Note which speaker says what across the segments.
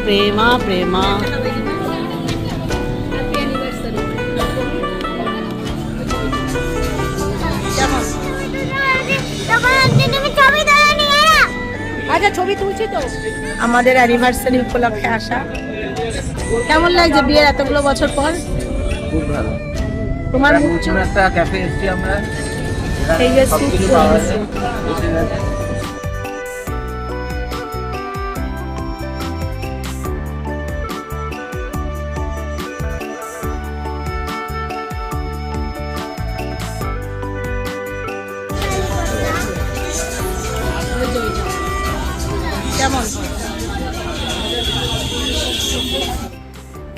Speaker 1: ప్రేమ ప్రేమ আচ্ছা ছবি তুলছি তো আমাদের অ্যানিভার্সারি উপলক্ষে আসা কেমন লাগছে বিয়ের এতগুলো বছর পর
Speaker 2: খুব ভালো
Speaker 1: তোমার
Speaker 2: একটা
Speaker 1: মুখ
Speaker 2: নতুন একটা ক্যাফে এসেছি আমরা
Speaker 1: এই যে কেমন?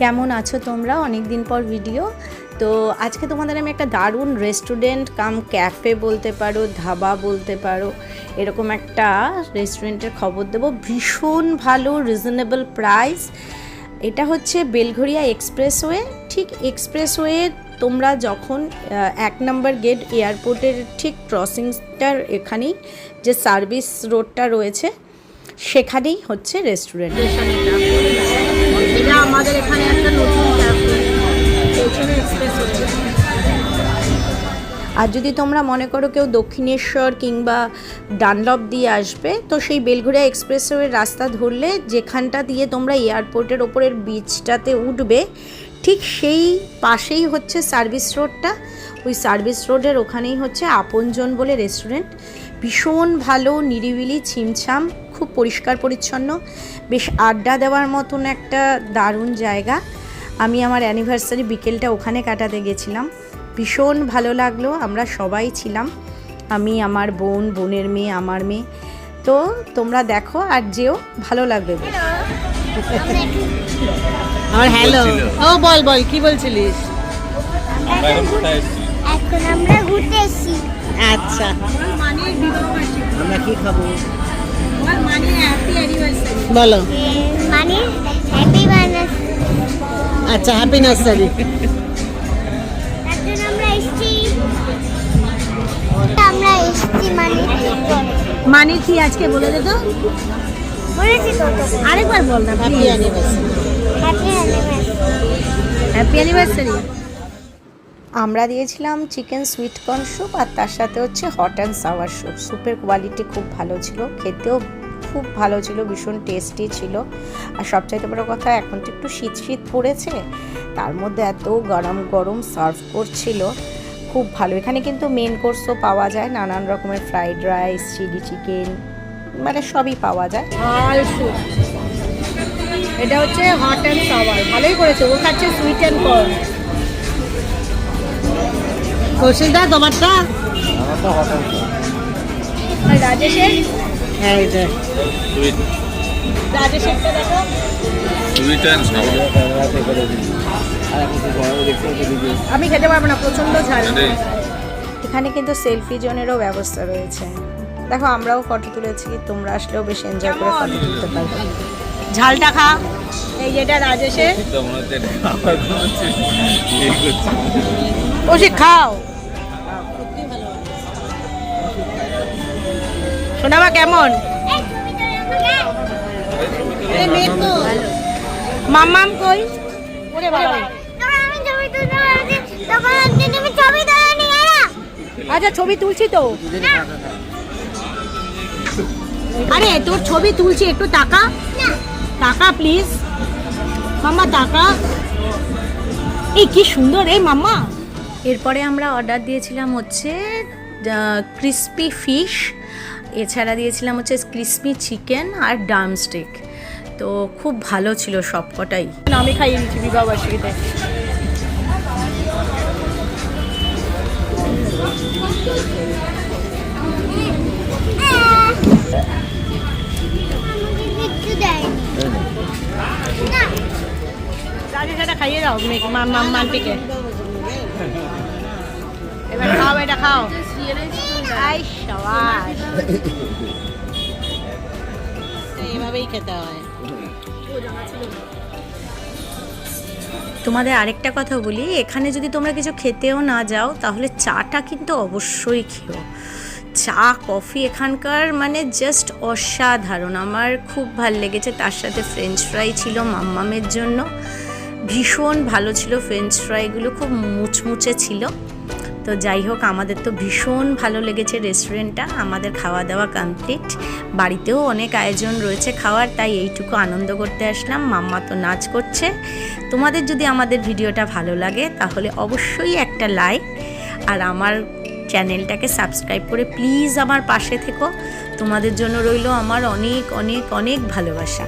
Speaker 3: কেমন আছো তোমরা? অনেক দিন পর ভিডিও তো আজকে তোমাদের আমি একটা দারুণ রেস্টুরেন্ট কাম ক্যাফে বলতে পারো, ধাবা বলতে পারো, এরকম একটা রেস্টুরেন্টের খবর দেবো। ভীষণ ভালো রিজনেবল প্রাইস এটা হচ্ছে বেলঘরিয়া এক্সপ্রেসওয়ে ঠিক এক্সপ্রেসওয়ে তোমরা যখন এক নম্বর গেট এয়ারপোর্টের ঠিক ক্রসিংটার এখানেই যে সার্ভিস রোডটা রয়েছে সেখানেই হচ্ছে রেস্টুরেন্ট
Speaker 1: আমাদের এখানে একটা নতুন
Speaker 3: আর যদি তোমরা মনে করো কেউ দক্ষিণেশ্বর কিংবা ডানলপ দিয়ে আসবে তো সেই বেলঘরিয়া এক্সপ্রেসওয়ের রাস্তা ধরলে যেখানটা দিয়ে তোমরা এয়ারপোর্টের ওপরের বিচটাতে উঠবে ঠিক সেই পাশেই হচ্ছে সার্ভিস রোডটা ওই সার্ভিস রোডের ওখানেই হচ্ছে আপনজন বলে রেস্টুরেন্ট। ভীষণ ভালো নিরিবিলি ছিমছাম খুব পরিষ্কার পরিচ্ছন্ন। বেশ আড্ডা দেওয়ার মতন একটা দারুণ জায়গা। আমি আমার অ্যানিভার্সারি বিকেলটা ওখানে কাটাতে গেছিলাম। ভীষণ ভালো লাগল আমরা সবাই ছিলাম। আমি আমার বোন বোনের মেয়ে আমার মেয়ে। তো তোমরা দেখো আর যেও ভালো লাগবে।
Speaker 1: আর হ্যালো। ও বল বল কি বলছিলিস?
Speaker 4: এখন আমরা ঘুরতে এসেছি
Speaker 1: আচ্ছা।
Speaker 2: আমরা কি খাব?
Speaker 1: বলো।
Speaker 4: মানে হ্যাপি
Speaker 1: আচ্ছা হ্যাপি নার্সারি
Speaker 4: আমরা এসেছি। আমরা এসেছি মানে
Speaker 1: মানে কি আজকে বলে দে তো?
Speaker 4: বলেছি তো তোকে।
Speaker 1: আরেকবার বল না happy anniversary
Speaker 4: happy anniversary
Speaker 1: happy anniversary
Speaker 3: আমরা দিয়েছিলাম চিকেন সুইট কর্ন স্যুপ আর তার সাথে হচ্ছে হট অ্যান্ড সাওয়ার স্যুপ। স্যুপের কোয়ালিটি খুব ভালো ছিল, খেতেও খুব ভালো ছিল, ভীষণ টেস্টি ছিল। আর সবচাইতে বড় কথা, এখন তো একটু শীত শীত পড়েছে, তার মধ্যে এত গরম গরম সার্ভ করছিল, খুব ভালো। এখানে কিন্তু মেন কোর্সও পাওয়া যায়, নানান রকমের ফ্রাইড রাইস চিলি চিকেন মানে সবই পাওয়া যায়।
Speaker 1: এটা হচ্ছে হট অ্যান্ড সাওয়ার ভালোই করেছে। ও খাচ্ছে সুইট অ্যান্ড কর্ন আর
Speaker 2: এখন তো সবাই দেখতে হচ্ছে ভিডিও
Speaker 1: আমি খেতে পারব না প্রচণ্ড ঝাল।
Speaker 3: এখানে কিন্তু সেলফি জোনেরও ব্যবস্থা রয়েছে। দেখো আমরাও ফটো তুলেছি তোমরা আসলেও বেশ এনজয় করে ফটো তুলতে পারবে।
Speaker 1: ঝালটা খা। এই যেটা রাজেশের। কৌশিক খাও। শোনাবা কেমন? এই মেয়ে তো। মাম্মাম কই? ওরে বাবা। আচ্ছা ছবি তুলছি তো। আরে তোর ছবি তুলছি একটু টাকা? টাকা প্লিজ মাম্মা টাকা। এই কি সুন্দর এই মাম্মা।
Speaker 3: এরপরে আমরা অর্ডার দিয়েছিলাম হচ্ছে ক্রিসপি ফিশ এছাড়া দিয়েছিলাম হচ্ছে ক্রিসপি চিকেন আর ডামস্টিক তো খুব ভালো ছিল সবকটাই।
Speaker 1: আমি খাইয়ে দিচ্ছি বিবাহ বার্ষিকীতে।
Speaker 4: কিচ্ছু দেয়নি না
Speaker 1: রাজেশ এটা খাইয়ে দাও মানটিকে। এবার খাও, এটা খাও। আই সবাই এইভাবেই খেতে হয়।
Speaker 3: তোমাদের আরেকটা কথা বলি এখানে যদি তোমরা কিছু খেতেও না যাও তাহলে চাটা কিন্তু অবশ্যই খেও। চা কফি এখানকার মানে জাস্ট অসাধারণ। আমার খুব ভালো লেগেছে তার সাথে ফ্রেঞ্চ ফ্রাই ছিল মাম্মামের জন্য। ভীষণ ভালো ছিল ফ্রেঞ্চ ফ্রাইগুলো খুব মুচমুচে ছিল। তো যাই হোক, আমাদের তো ভীষণ ভালো লেগেছে রেস্টুরেন্টটা আমাদের খাওয়া দাওয়া কমপ্লিট বাড়িতেও অনেক আয়োজন রয়েছে খাওয়ার, তাই এইটুকু আনন্দ করতে আসলাম। মাম্মা তো নাচ করছে। তোমাদের যদি আমাদের ভিডিওটা ভালো লাগে, তাহলে অবশ্যই একটা লাইক আর আমার চ্যানেলটাকে সাবস্ক্রাইব করে প্লিজ আমার পাশে থেকো। তোমাদের জন্য রইল আমার অনেক অনেক অনেক ভালোবাসা।